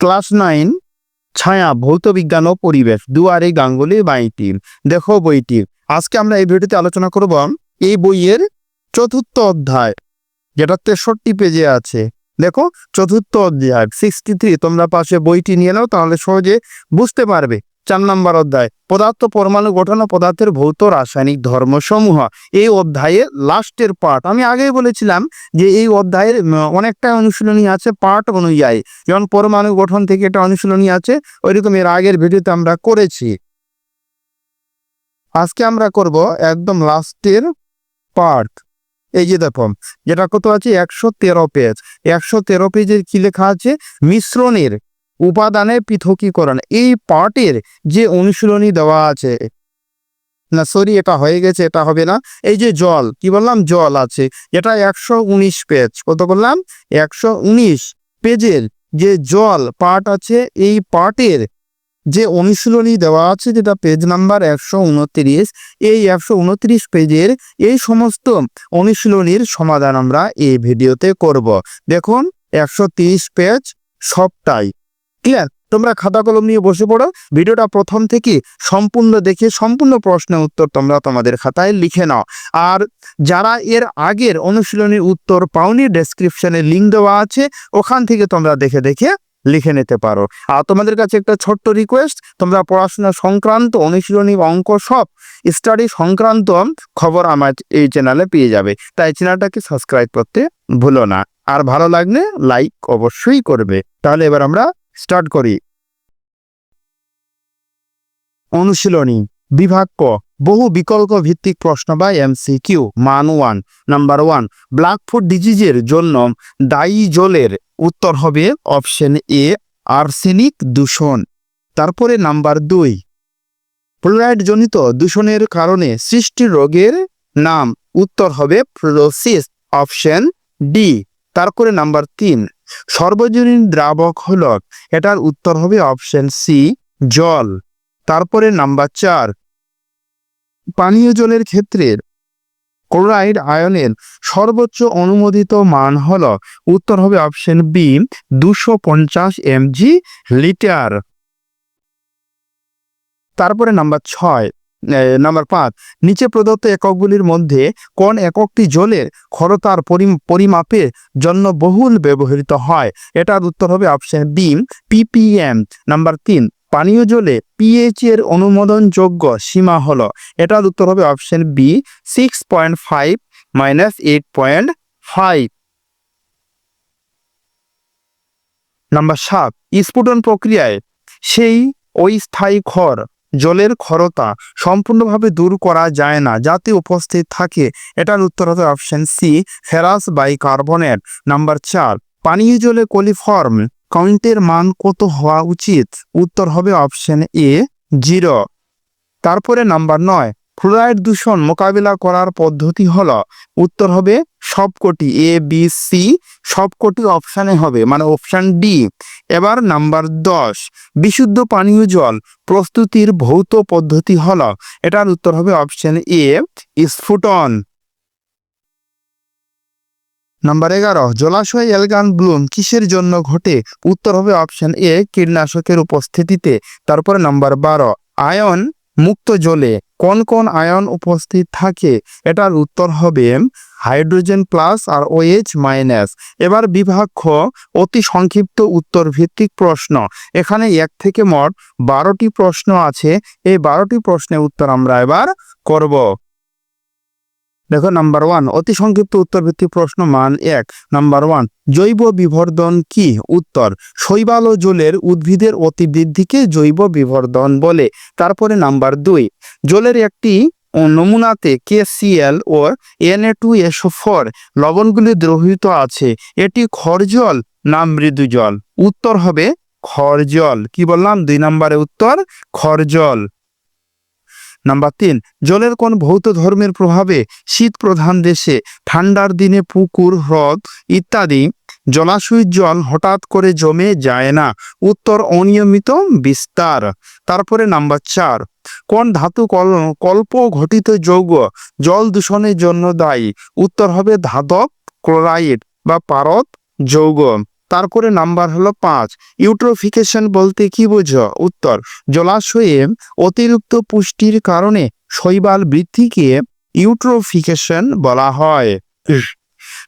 Class nine, ছায়া, ভৌত বিজ্ঞান ও পরিবেশ, দুয়ারে গাঙ্গুলি বাইটি দেখো বইটি। আজকে আমরা এই ভিডিওতে আলোচনা করব এই বইয়ের চতুর্থ অধ্যায়, যেটা তেষট্টি পেজে আছে। দেখো, চতুর্থ অধ্যায় সিক্সটি থ্রি তোমরা পাশে বইটি নিয়ে নাও, তাহলে সহজে বুঝতে পারবে। চার নম্বর অধ্যায়, পদার্থ পরমাণু গঠন ও পদার্থের ভৌত রাসায়নিক ধর্মসমূহ। এই অধ্যায়ের লাস্টের পার্ট আমি আগেই বলেছিলাম যে এই অধ্যায়ের অনেকটা অনুশীলনী আছে পার্ট অনুযায়ী। যেমন পরমাণু গঠন থেকে একটা অনুশীলনী আছে, ওইরকম এর আগের ভিডিওতে আমরা করেছি। আজকে আমরা করব একদম লাস্টের পার্ট এই যে দেখো, যেটা কত আছে? একশো তেরো পেজ একশো তেরো পেজের কি লেখা আছে? মিশ্রণের। উপাদানের পৃথকীকরণ। এই পার্টের যে অনুশীলনী দেওয়া আছে, না সরি এটা হয়ে গেছে, এটা হবে না। এই যে জল, কি বললাম? জল আছে। এটা একশো উনিশ পেজ কত বললাম? একশো উনিশ পেজের যে জল পার্ট আছে, এই পার্টের যে অনুশীলনী দেওয়া আছে, যেটা পেজ নাম্বার একশো উনত্রিশ, এই একশো উনত্রিশ পেজের এই সমস্ত অনুশীলনীর সমাধান আমরা এই ভিডিওতে করব। দেখুন, একশো পেজ সবটাই। ক্লিয়ার তোমরা খাতা কলম নিয়ে বসে পড়ো। ভিডিওটা প্রথম থেকে সম্পূর্ণ দেখে সম্পূর্ণ প্রশ্নের উত্তর তোমরা তোমাদের খাতায় লিখে নাও। আর যারা এর আগের অনুশীলনীর উত্তর পাওনি ডেসক্রিপশনে লিঙ্ক দেওয়া আছে, ওখান থেকে তোমরা দেখে দেখে লিখে নিতে পারো। আর তোমাদের কাছে একটা ছোট্ট রিকোয়েস্ট তোমরা পড়াশোনা সংক্রান্ত অনুশীলনী অঙ্ক সব স্টাডি সংক্রান্ত খবর আমার এই চ্যানেলে পেয়ে যাবে। তাই চ্যানেলটাকে সাবস্ক্রাইব করতে ভুলো না। আর ভালো লাগলে লাইক অবশ্যই করবে। তাহলে এবার আমরা স্টার্ট করি। অনুশীলনী, বিভাগ ক, বহু বিকল্প ভিত্তিক প্রশ্ন বা এমসিকিউ, মান ওয়ান, নাম্বার ওয়ান, ব্ল্যাকফুট ডিজিজের জন্য দায়ী জলের উত্তর হবে অপশন এ, আর্সেনিক দূষণ। তারপরে নাম্বার দুই ফ্লোরাইড জনিত দূষণের কারণে সৃষ্টি রোগের নাম, উত্তর হবে ফ্লোরোসিস অপশন ডি। তারপরে নাম্বার তিন সর্বজনীন দ্রাবক হল, এটার উত্তর হবে অপশন সি জল। তারপরে নাম্বার চার, পানীয় জলের ক্ষেত্রে ক্লোরাইড আয়নের সর্বোচ্চ অনুমোদিত মান হল, উত্তর হবে অপশন বি দুশো পঞ্চাশ এমজি লিটার তারপরে নাম্বার ছয় নাম্বার পাঁচ, নিচে প্রদত্ত এককগুলির মধ্যে কোন এককটি জলের পরি- পরিমাপের জন্য বহুল ব্যবহৃত হয়? এটার উত্তর হবে অপশন বি পিপিএম নাম্বার তিন, পানীয় জলে পিএইচ এর অনুমোদনযোগ্য সীমা হলো। এটার উত্তর হবে option B six point five minus eight point five number সাত, স্ফুটন প্রক্রিয়ায় সেই অস্থায়ী ক্ষর জলের ক্ষরতা সম্পূর্ণভাবে দূর করা যায় না। যাতে উপস্থিত থাকে। এটার উত্তর হবে option C ferrous bicarbonate number চার, পানীয় জলে কলিফর্ম কাউন্টের মান কত হওয়া উচিত? উত্তর হবে অপশন এ জিরো তারপরে নাম্বার নয় ফ্লোরাইড দূষণ মোকাবিলা করার পদ্ধতি হলো, উত্তর হবে সবকটি এ বি সি সবকটি অপশানে হবে। মানে অপশান ডি এবার নাম্বার দশ, বিশুদ্ধ পানীয় জল প্রস্তুতির ভৌত পদ্ধতি হলো। এটার উত্তর হবে অপশন এ স্ফুটন। নাম্বার এগারো, জলাশয় এলগান ব্লুম কিসের জন্য ঘটে? উত্তর হবে অপশন এ কীটনাশকের উপস্থিতিতে। তারপরে নাম্বার বারো, আয়ন মুক্ত জলে কোন কোন আয়ন উপস্থিত থাকে? এটার উত্তর হবে হাইড্রোজেন প্লাস আর ওএইচ মাইনাস। এবার বিভাগ অতি সংক্ষিপ্ত উত্তর ভিত্তিক প্রশ্ন। এখানে এক থেকে মোট বারোটি প্রশ্ন আছে। এই বারোটি প্রশ্নের উত্তর আমরা এবার করব। দেখো নাম্বার ওয়ান অতি সংক্ষিপ্ত উত্তর ভিত্তিক প্রশ্ন মান এক। নাম্বার ওয়ান জৈব বিবর্ধন কি? উত্তর, শৈবাল ও জলের উদ্ভিদের অতিবৃদ্ধিকে জৈব বিবর্ধন বলে। তারপরে নাম্বার দুই, জলের একটি নমুনাতে কেসিএল ও এনএ টু এসও ফোর লবণগুলি দ্রবীভূত আছে। এটি খরজল না মৃদু জল? উত্তর হবে খরজল কি বললাম? দুই নম্বরে উত্তর খরজল নাম্বার তিন, জলের কোন ভৌত ধর্মের প্রভাবে শীত প্রধান দেশে, ঠান্ডার দিনে পুকুর, হ্রদ ইত্যাদি জলাশয়ের জল হঠাৎ করে জমে যায় না। উত্তর অনিয়মিত বিস্তার। তারপরে নাম্বার চার। কোন ধাতু কল- কল্প ঘটিত যৌগ জল দূষণের জন্য দায়ী? উত্তর হবে ধাতব ক্লোরাইড বা পারদ যৌগ। তারপরে নাম্বার হলো পাঁচ। ইউট্রোফিকেশন বলতে কি বোঝো? উত্তর, জলাশয়ে অতিরিক্ত পুষ্টির কারণে শৈবাল বৃদ্ধিকে ইউট্রোফিকেশন বলা হয়।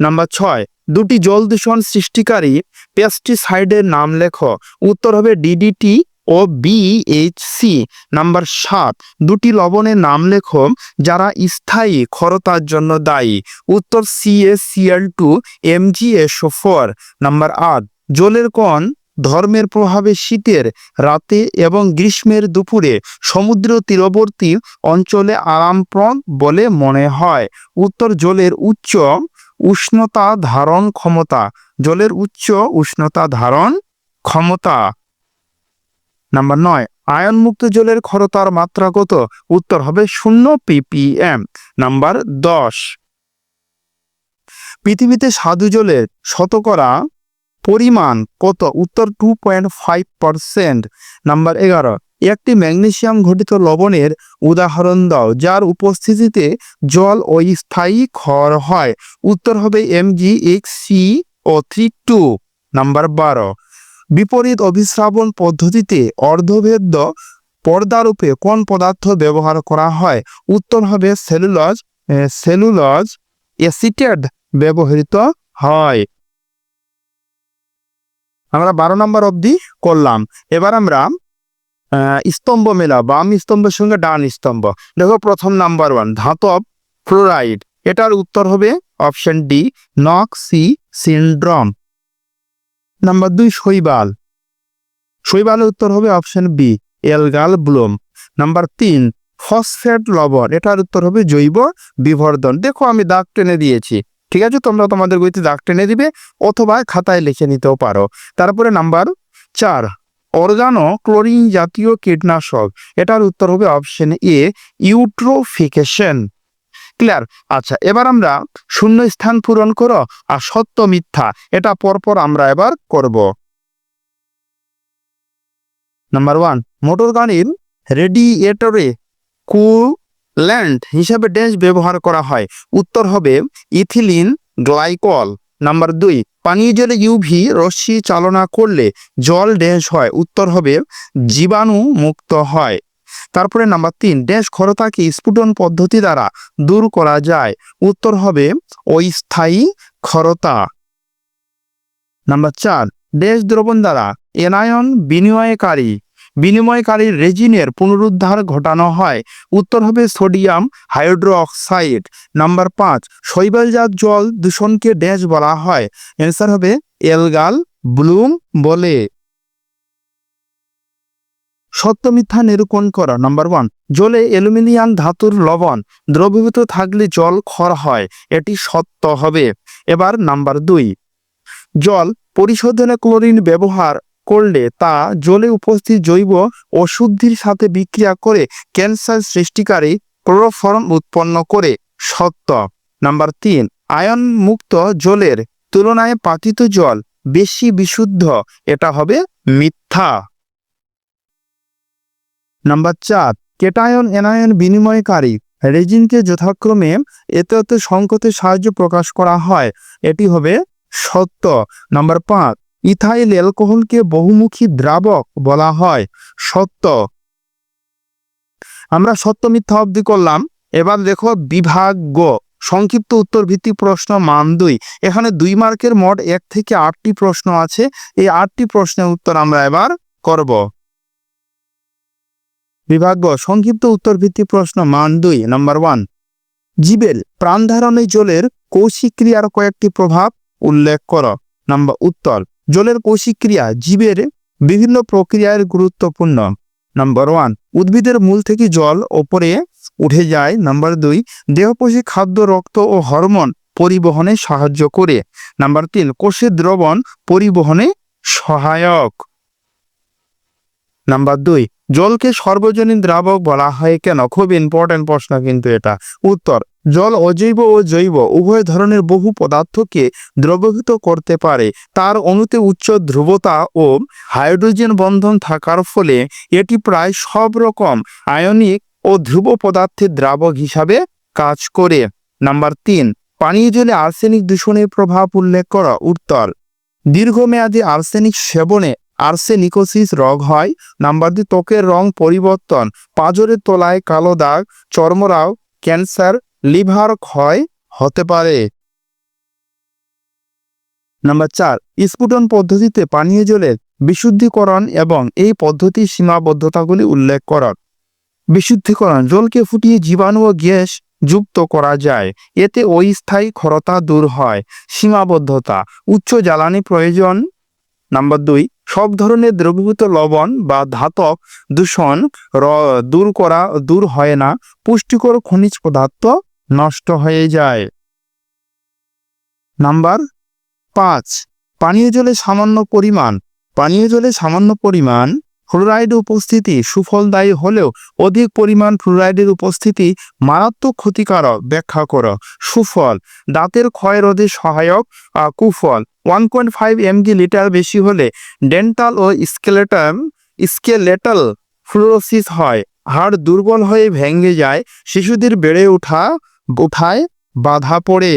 নাম্বার ছয়। দুটি জল দূষণ সৃষ্টিকারী পেস্টিসাইডের নাম লেখো। উত্তর হবে ডিডিটি ও বিএইচসি নাম্বার সাত, দুটি লবণের নাম লেখো, যারা স্থায়ী ক্ষরতার জন্য দায়ী। উত্তর CACL two MGSO four number আট, জলের কণ ধর্মের প্রভাবে শীতের, রাতে এবং গ্রীষ্মের দুপুরে সমুদ্র তীরবর্তী অঞ্চলে আরামপ্রদ বলে মনে হয়। উত্তর জলের উচ্চ উষ্ণতা ধারণ ক্ষমতা, জলের উচ্চ উষ্ণতা ধারণ ক্ষমতা। নাম্বার নয়, আয়নমুক্ত জলের ক্ষরতার মাত্রা কত? উত্তর হবে শূন্য পিপিএম নাম্বার দশ, পৃথিবীতে সাধু জলের শতকরা পরিমাণ কত? উত্তর two point five percent number এগারো একটি ম্যাগনেসিয়াম ঘটিত লবণের উদাহরণ দাও, যার উপস্থিতিতে জল অস্থায়ী ক্ষর হয়। উত্তর হবে MG X C O three two number বারো। বিপরীত অভিশ্রাবণ পদ্ধতিতে অর্ধভেদ্য পর্দারূপে কোন পদার্থ ব্যবহার করা হয়? উত্তর হবে সেলুলজ সেলুলজ অ্যাসিটেড ব্যবহৃত হয়। আমরা বারো নম্বর অবধি করলাম। এবার আমরা স্তম্ভ মেলা, বাম স্তম্ভের সঙ্গে ডান স্তম্ভ। দেখো প্রথম নাম্বার ওয়ান ধাতব ফ্লোরাইড এটার উত্তর হবে option D knock C syndrome number দুই, শৈবাল। শৈবালের উত্তর হবে option B algal bloom. Number তিন ফসফেট লবণ। এটার উত্তর হবে জৈব বিবর্ধন। দেখো আমি দাগ টেনে দিয়েছি। ঠিক আছে? তোমরা তোমাদের গতিতে দাগ টেনে দিবে, অথবা খাতায় লিখে নিতেও পারো। তারপরে নাম্বার চার অর্গানো ক্লোরিন জাতীয় কীটনাশক। এটার উত্তর হবে অপশন এ ইউট্রোফিকেশন ক্লিয়ার আচ্ছা এবার আমরা শূন্য স্থান পূরণ করো আর সত্য মিথ্যা, এটা পরপর আমরা এবার করব। নাম্বার ওয়ান মোটর গাড়ির রেডিয়েটরে কুল্যান্ড হিসাবে ড্যাশ ব্যবহার করা হয়। উত্তর হবে ইথিলিন গ্লাইকল নাম্বার দুই, পানীয় জলে ইউভি রশ্মি চালনা করলে জল ড্যাশ হয়, উত্তর হবে জীবাণু মুক্ত হয়। তারপরে নাম্বার তিন, ড্যাশ ক্ষরতাকে স্ফুটন পদ্ধতি দ্বারা দূর করা যায়, উত্তর হবে অস্থায়ী ক্ষরতা। নাম্বার চার, ড্যাশ দ্রবণ দ্বারা এনায়ন বিনিময়কারী বিনিময়কারী রেজিনের পুনরুদ্ধার ঘটানো হয়। উত্তর হবে সোডিয়াম হাইড্রো অক্সাইড নাম্বার পাঁচ, শৈবালজাত জল দূষণকে ড্যাশ বলা হয়। অ্যান্সার হবে এলগাল ব্লুম বলে। সত্য মিথ্যা নিরূপণ করা। নাম্বার ওয়ান, জলে অ্যালুমিনিয়াম ধাতুর লবণ। দ্রবীভূত থাকলে জল ক্ষর হয়, এটি সত্য হবে। এবার নাম্বার দুই, জল পরিশোধনে ক্লোরিন ব্যবহার করলে তা জলে উপস্থিত জৈব অশুদ্ধির সাথে বিক্রিয়া করে ক্যান্সার সৃষ্টিকারী ক্লোরোফর্ম উৎপন্ন করে। সত্য। নাম্বার তিন, আয়ন মুক্ত জলের তুলনায় পাতিত জল বেশি বিশুদ্ধ, এটা হবে মিথ্যা। নাম্বার চার, কেটায়ন এনায়ন বিনিময়কারী রেজিনকে যথাক্রমে এতে এতে সংকটে সাহায্য প্রকাশ করা হয়, এটি হবে সত্য। নাম্বার পাঁচ ইথাইল অ্যালকোহলকে বহুমুখী দ্রাবক বলা হয়, সত্য। আমরা সত্য মিথ্যা অবধি করলাম। এবার দেখো বিভাগ গ সংক্ষিপ্ত উত্তর ভিত্তিক প্রশ্ন মান দুই। এখানে দুই মার্কের মোট এক থেকে আটটি প্রশ্ন আছে। এই আটটি প্রশ্নের উত্তর আমরা এবার করব। বিভাগ গ সংক্ষিপ্ত উত্তর ভিত্তিক প্রশ্ন মান দুই, নাম্বার ওয়ান। জীবের প্রাণ ধারণে জলের কৌশিক ক্রিয়ার কয়েকটি প্রভাব উল্লেখ করো। নাম্বার উত্তর। জলের কৌশিক ক্রিয়া জীবের বিভিন্ন প্রক্রিয়ার গুরুত্বপূর্ণ। নাম্বার ওয়ান উদ্ভিদের মূল থেকে জল ওপরে উঠে যায়। নাম্বার দুই দেহপোষী খাদ্য, রক্ত ও হরমোন পরিবহনে সাহায্য করে। নাম্বার তিন, কোষের দ্রবণ পরিবহনে সহায়ক। নাম্বার দুই, জলকে সর্বজনীন দ্রাবক বলা হয় কেন? খুব ইম্পর্টেন্ট প্রশ্ন কিন্তু এটা। উত্তর জল অজৈব ও জৈব, উভয় ধরনের বহু পদার্থকে দ্রবীভূত করতে পারে। তার অণুতে উচ্চ ধ্রুবতা ও হাইড্রোজেন বন্ধন থাকার ফলে এটি প্রায় সব রকম আয়নিক ও ধ্রুব পদার্থের দ্রাবক হিসাবে কাজ করে। নাম্বার তিন, পানীয় জলে আর্সেনিক দূষণের প্রভাব উল্লেখ করা উত্তর। দীর্ঘমেয়াদী আর্সেনিক সেবনে আর্সেনিকোসিস রোগ হয়। নাম্বার দুই, ত্বকের রং পরিবর্তন। পাঁজরের তলায় কালো দাগ, চর্মরাও, ক্যান্সার লিভার ক্ষয় হতে পারে। নাম্বার চার স্ফুটন পদ্ধতিতে পানীয় জলের বিশুদ্ধিকরণ এবং এই পদ্ধতির সীমাবদ্ধতাগুলি উল্লেখ করন বিশুদ্ধিকরণ, জলকে ফুটিয়ে জীবাণু ও গ্যাস যুক্ত করা যায়। এতে অস্থায়ী খরতা দূর হয়। সীমাবদ্ধতা, উচ্চ জ্বালানি প্রয়োজন। নাম্বার দুই, সব ধরনের দ্রবীভূত লবণ বা ধাতব দূষণ দূর করা দূর হয় না। পুষ্টিকর খনিজ পদার্থ নষ্ট হয়ে যায়। নাম্বার পাঁচ, পানীয় জলে সামান্য পরিমাণ। পানীয় জলে সামান্য পরিমাণ ফ্লোরাইড উপস্থিতি সুফলদায়ী হলেও অধিক পরিমাণ ফ্লোরাইডের উপস্থিতি মারাত্মক ক্ষতিকারক। ব্যাখ্যা করো। সুফল, দাঁতের ক্ষয় রোধে সহায়ক। কুফল, one point five mg litre বেশি হলে ডেন্টাল ও স্কেলেটাল স্কেলেটাল ফ্লোরোসিস হয়। হাড় দুর্বল হয়ে ভেঙে যায়। শিশুদের বেড়ে ওঠা ওঠায় বাধা পড়ে।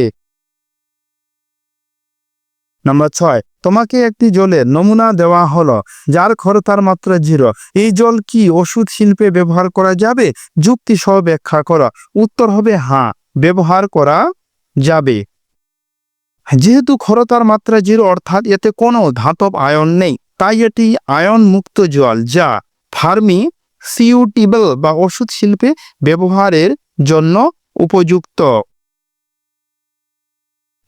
নম্বর ছয়, তোমাকে একটি জলের নমুনা দেওয়া হলো, যার খরতার মাত্রা জিরো। এই জল কি ওষুধ শিল্পে ব্যবহার করা যাবে? যুক্তি সহ ব্যাখ্যা করো। উত্তর হবে হ্যাঁ ব্যবহার করা যাবে। যেহেতু খরতার মাত্রা জিরো, অর্থাৎ এতে কোনো ধাতব আয়ন নেই, তাই এটি আয়ন মুক্ত জল, যা ফার্মি সিউটিবল বা ওষুধ শিল্পে ব্যবহারের জন্য উপযুক্ত।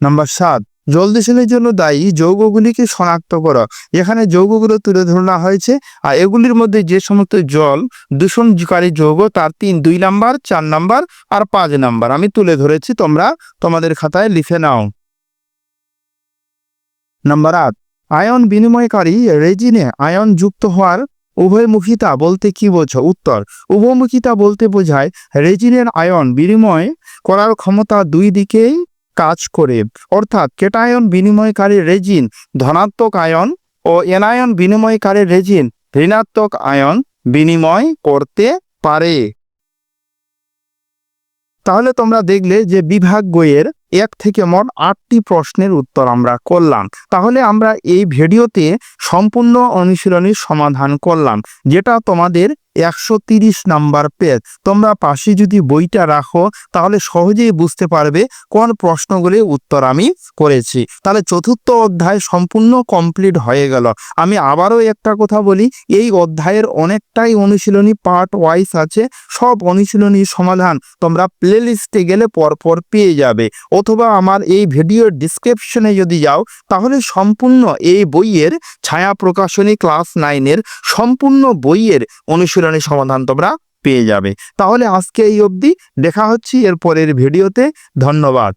নাম্বার সাত জল দূষণের জন্য দায়ী যৌগগুলিকে শনাক্ত করো। এখানে যৌগগুলো তুলে ধরা হয়েছে, আর এগুলির মধ্যে যে সমস্ত জল দূষণকারী যৌগ, তার তিন, দুই নাম্বার, চার নাম্বার, আর পাঁচ নাম্বার। আমি তুলে ধরেছি, তোমরা তোমাদের খাতায় লিখে নাও। নাম্বার আট, আয়ন বিনিময়কারী রেজিনে আয়ন যুক্ত হওয়ার উভয়মুখিতা বলতে কি বোঝো? উত্তর, উভয়মুখিতা বলতে বোঝায় রেজিনের আয়ন বিনিময় করার ক্ষমতা দুই দিকেই কাজ করে। অর্থাৎ কেটায়ন বিনিময়কারী রেজিন ধনাত্মক আয়ন ও এনায়ন বিনিময়কারী রেজিন ঋণাত্মক আয়ন বিনিময় করতে পারে। তাহলে তোমরা দেখলে যে বিভাগ বইয়ের এক থেকে মোট আটটি প্রশ্নের উত্তর আমরা করলাম। তাহলে আমরা এই ভিডিওতে সম্পূর্ণ অনুশীলনীর সমাধান করলাম, যেটা তোমাদের একশো তিরিশ নাম্বার পেজ। তোমরা পাশে যদি বইটা রাখো, তাহলে সহজেই বুঝতে পারবে কোন প্রশ্নগুলির উত্তর আমি করেছি। তাহলে চতুর্থ অধ্যায় সম্পূর্ণ কমপ্লিট হয়ে গেল। আমি আবারও একটা কথা বলি, এই অধ্যায়ের অনেকটাই অনুশীলনী পার্ট ওয়াইজ আছে, সব অনুশীলনীর সমাধান তোমরা প্লে লিস্টে গেলে পরপর পেয়ে যাবে। অথবা আমার এই ভিডিওর ডিসক্রিপশনে যদি যাও, তাহলে সম্পূর্ণ এই বইয়ের ছায়া প্রকাশনী ক্লাস নাইনের সম্পূর্ণ বইয়ের অনুশীলনী সমাধান তোমরা পেয়ে যাবে। তাহলে আজকে এই অবধি, দেখা হচ্ছে এর পরের ভিডিওতে। ধন্যবাদ।